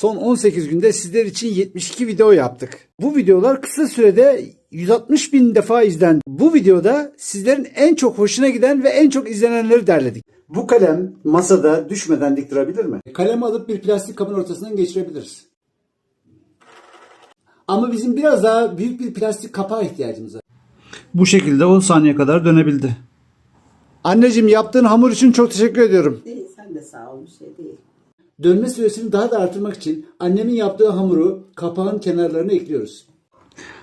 Son 18 günde sizler için 72 video yaptık. Bu videolar kısa sürede 160 bin defa izlendi. Bu videoda sizlerin en çok hoşuna giden ve en çok izlenenleri derledik. Bu kalem masada düşmeden dik durabilir mi? Kalemi alıp bir plastik kabın ortasından geçirebiliriz. Ama bizim biraz daha büyük bir plastik kapağa ihtiyacımız var. Bu şekilde 10 saniye kadar dönebildi. Anneciğim yaptığın hamur için çok teşekkür ediyorum. Değil, sen de sağ ol bir şey değil. Dönme süresini daha da artırmak için annemin yaptığı hamuru kapağın kenarlarına ekliyoruz.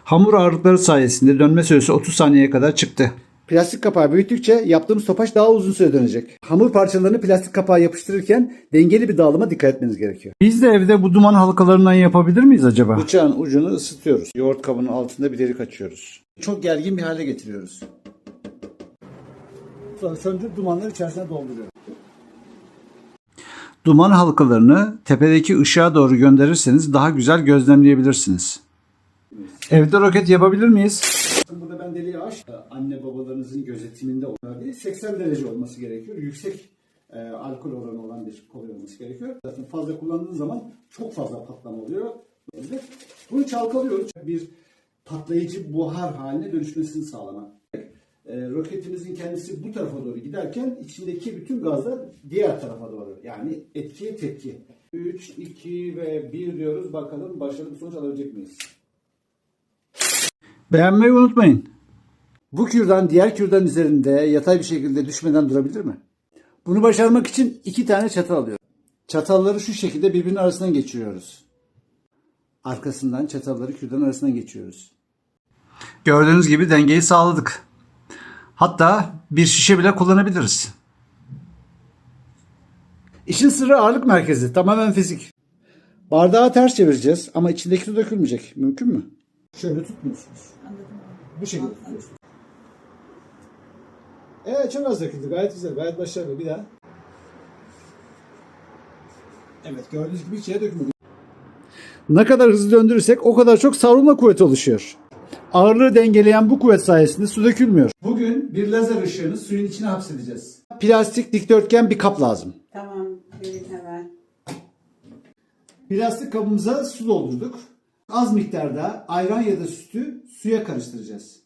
Hamur ağırlıkları sayesinde dönme süresi 30 saniyeye kadar çıktı. Plastik kapağı büyüttükçe yaptığımız topaç daha uzun süre dönecek. Hamur parçalarını plastik kapağa yapıştırırken dengeli bir dağılıma dikkat etmeniz gerekiyor. Biz de evde bu duman halkalarından yapabilir miyiz acaba? Bıçağın ucunu ısıtıyoruz. Yoğurt kabının altında bir delik açıyoruz. Çok gergin bir hale getiriyoruz. Sonra söndürüp dumanları içerisine dolduruyoruz. Duman halkalarını tepedeki ışığa doğru gönderirseniz daha güzel gözlemleyebilirsiniz. Evde roket yapabilir miyiz? Burada ben deliği aç. Anne babalarınızın gözetiminde olan değil, 80 derece olması gerekiyor. Yüksek e, alkol oranı olan bir kolay olması gerekiyor. Zaten fazla kullandığınız zaman çok fazla patlama oluyor. Bunu çalkalıyoruz. Bir patlayıcı buhar haline dönüşmesini sağlamak. E, roketimizin kendisi bu tarafa doğru giderken içindeki bütün gazlar diğer tarafa doğru. Yani etkiye tepki. 3, 2 ve 1 diyoruz. Bakalım başarılı bir sonuç alabilecek miyiz? Beğenmeyi unutmayın. Bu kürdan diğer kürdan üzerinde yatay bir şekilde düşmeden durabilir mi? Bunu başarmak için iki tane çatal alıyorum. Çatalları şu şekilde birbirinin arasından geçiriyoruz. Arkasından çatalları kürdan arasından geçiyoruz. Gördüğünüz gibi dengeyi sağladık. Hatta bir şişe bile kullanabiliriz. İşin sırrı ağırlık merkezi. Tamamen fizik. Bardağı ters çevireceğiz ama içindeki su dökülmeyecek. Mümkün mü? Şöyle tutmuyorsunuz. Bu şekilde tutuyorsunuz. Evet çok az döküldü. Gayet güzel. Gayet başarılı. Bir daha. Evet gördüğünüz gibi içeri dökülmedi. Ne kadar hızlı döndürürsek o kadar çok savrulma kuvveti oluşuyor. Ağırlığı dengeleyen bu kuvvet sayesinde su dökülmüyor. Bugün bir lazer ışığını suyun içine hapsedeceğiz. Plastik dikdörtgen bir kap lazım. Tamam, verin hemen. Plastik kabımıza su doldurduk. Az miktarda ayran ya da sütü suya karıştıracağız.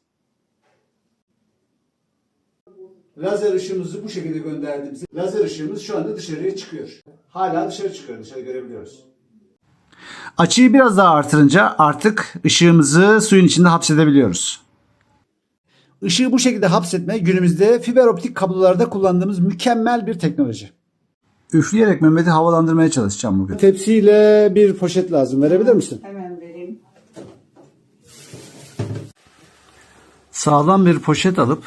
Lazer ışığımızı bu şekilde gönderdiğimizde lazer ışığımız şu anda dışarıya çıkıyor. Hala dışarı çıkıyor. Dışarı görebiliyoruz. Açıyı biraz daha artırınca artık ışığımızı suyun içinde hapsedebiliyoruz. Işığı bu şekilde hapsetme günümüzde fiber optik kablolarda kullandığımız mükemmel bir teknoloji. Üfleyerek Mehmet'i havalandırmaya çalışacağım bugün. Tepsiyle bir poşet lazım. Verebilir misin? Hemen vereyim. Sağlam bir poşet alıp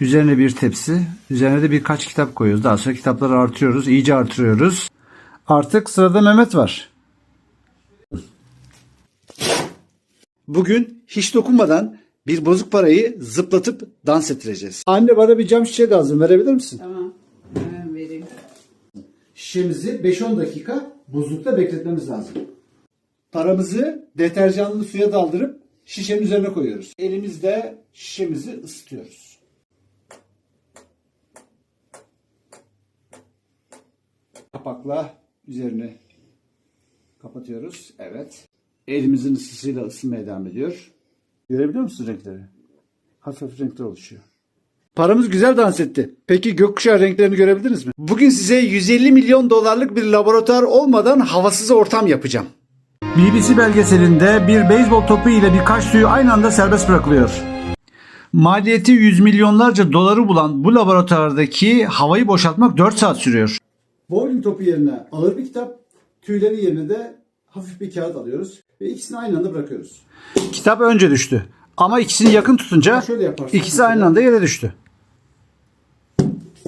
üzerine bir tepsi, üzerine de birkaç kitap koyuyoruz. Daha sonra kitapları artırıyoruz, iyice artırıyoruz. Artık sırada Mehmet var. Bugün hiç dokunmadan bir bozuk parayı zıplatıp dans ettireceğiz. Anne bana bir cam şişe lazım. Verebilir misin? Tamam, hemen vereyim. Şişemizi 5-10 dakika buzlukta bekletmemiz lazım. Paramızı deterjanlı suya daldırıp şişenin üzerine koyuyoruz. Elimizde şişemizi ısıtıyoruz. Kapakla üzerine kapatıyoruz. Evet. Elimizin ısısıyla ısınmaya devam ediyor. Görebiliyor musunuz renkleri? Hafif renkler oluşuyor. Paramız güzel dans etti. Peki gökkuşağı renklerini görebildiniz mi? Bugün size 150 milyon dolarlık bir laboratuvar olmadan havasız ortam yapacağım. BBC belgeselinde bir beyzbol topu ile birkaç suyu aynı anda serbest bırakılıyor. Maliyeti yüz milyonlarca doları bulan bu laboratuvardaki havayı boşaltmak 4 saat sürüyor. Bowling topu yerine ağır bir kitap, tüylerin yerine de hafif bir kağıt alıyoruz ve ikisini aynı anda bırakıyoruz. Kitap önce düştü. Ama ikisini yakın tutunca ikisi aynı anda yere düştü.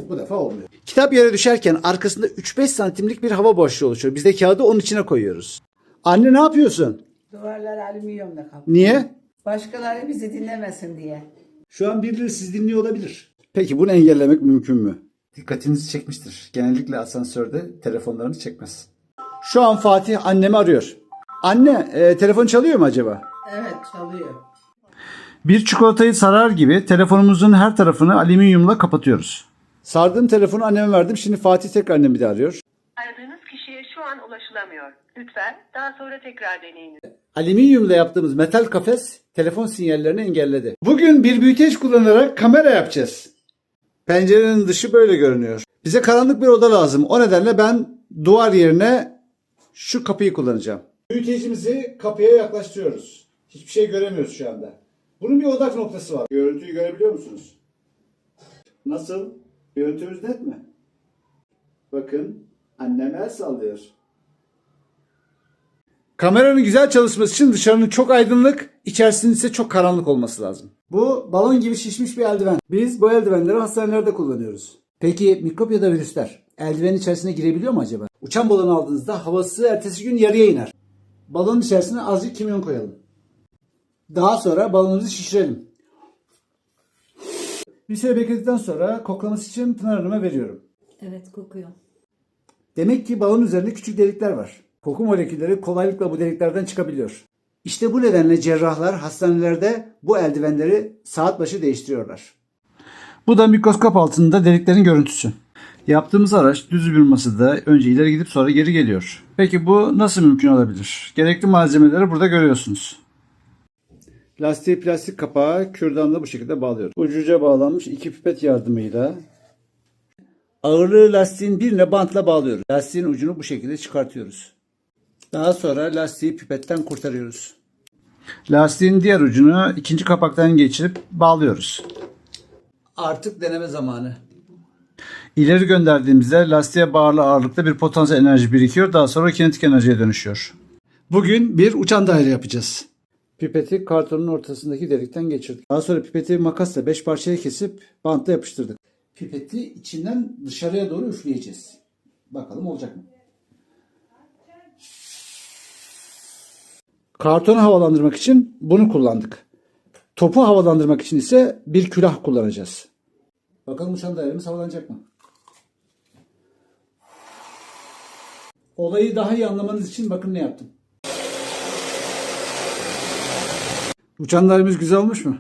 Bu defa olmuyor. Kitap yere düşerken arkasında 3-5 santimlik bir hava boşluğu oluşuyor. Biz de kağıdı onun içine koyuyoruz. Anne ne yapıyorsun? Duvarlar alüminyumla kaplı. Niye? Başkaları bizi dinlemesin diye. Şu an birileri sizi dinliyor olabilir. Peki bunu engellemek mümkün mü? Dikkatinizi çekmiştir. Genellikle asansörde telefonlarını çekmez. Şu an Fatih annemi arıyor. Anne e, telefon çalıyor mu acaba? Evet, çalıyor. Bir çikolatayı sarar gibi telefonumuzun her tarafını alüminyumla kapatıyoruz. Sardığım telefonu anneme verdim. Şimdi Fatih tekrar annemi de arıyor. Aradığınız kişiye şu an ulaşılamıyor. Lütfen daha sonra tekrar deneyiniz. Alüminyumla yaptığımız metal kafes telefon sinyallerini engelledi. Bugün bir büyüteç kullanarak kamera yapacağız. Pencerenin dışı böyle görünüyor. Bize karanlık bir oda lazım. O nedenle ben duvar yerine şu kapıyı kullanacağım. Büyütecimizi kapıya yaklaştırıyoruz. Hiçbir şey göremiyoruz şu anda. Bunun bir odak noktası var. Görüntüyü görebiliyor musunuz? Nasıl? Görüntümüz net mi? Bakın annem el sallıyor. Kameranın güzel çalışması için dışarının çok aydınlık, içerisinin ise çok karanlık olması lazım. Bu balon gibi şişmiş bir eldiven. Biz bu eldivenleri hastanelerde kullanıyoruz. Peki mikrop ya da virüsler eldivenin içerisine girebiliyor mu acaba? Uçan balon aldığınızda havası ertesi gün yarıya iner. Balonun içerisine azıcık kimyon koyalım. Daha sonra balonumuzu şişirelim. Bir süre bekledikten sonra koklaması için Pınar Hanım'a veriyorum. Evet kokuyor. Demek ki balon üzerinde küçük delikler var. Koku molekülleri kolaylıkla bu deliklerden çıkabiliyor. İşte bu nedenle cerrahlar hastanelerde bu eldivenleri saat başı değiştiriyorlar. Bu da mikroskop altında deliklerin görüntüsü. Yaptığımız araç düz bir masada önce ileri gidip sonra geri geliyor. Peki bu nasıl mümkün olabilir? Gerekli malzemeleri burada görüyorsunuz. Lastiği plastik kapağı kürdanla bu şekilde bağlıyoruz. Ucuca bağlanmış iki pipet yardımıyla Ağırlığı lastiğin birine bantla bağlıyoruz. Lastiğin ucunu bu şekilde çıkartıyoruz. Daha sonra lastiği pipetten kurtarıyoruz. Lastiğin diğer ucunu ikinci kapaktan geçirip bağlıyoruz. Artık deneme zamanı. İleri gönderdiğimizde lastiğe bağlı ağırlıkta bir potansiyel enerji birikiyor. Daha sonra kinetik enerjiye dönüşüyor. Bugün bir uçan daire yapacağız. Pipeti kartonun ortasındaki delikten geçirdik. Daha sonra pipeti makasla 5 parçaya kesip bantla yapıştırdık. Pipeti içinden dışarıya doğru üfleyeceğiz. Bakalım olacak mı? Kartonu havalandırmak için bunu kullandık. Topu havalandırmak için ise bir külah kullanacağız. Bakalım uçan dairemiz havalanacak mı? Olayı daha iyi anlamanız için bakın ne yaptım. Uçan dairemiz güzel olmuş mu?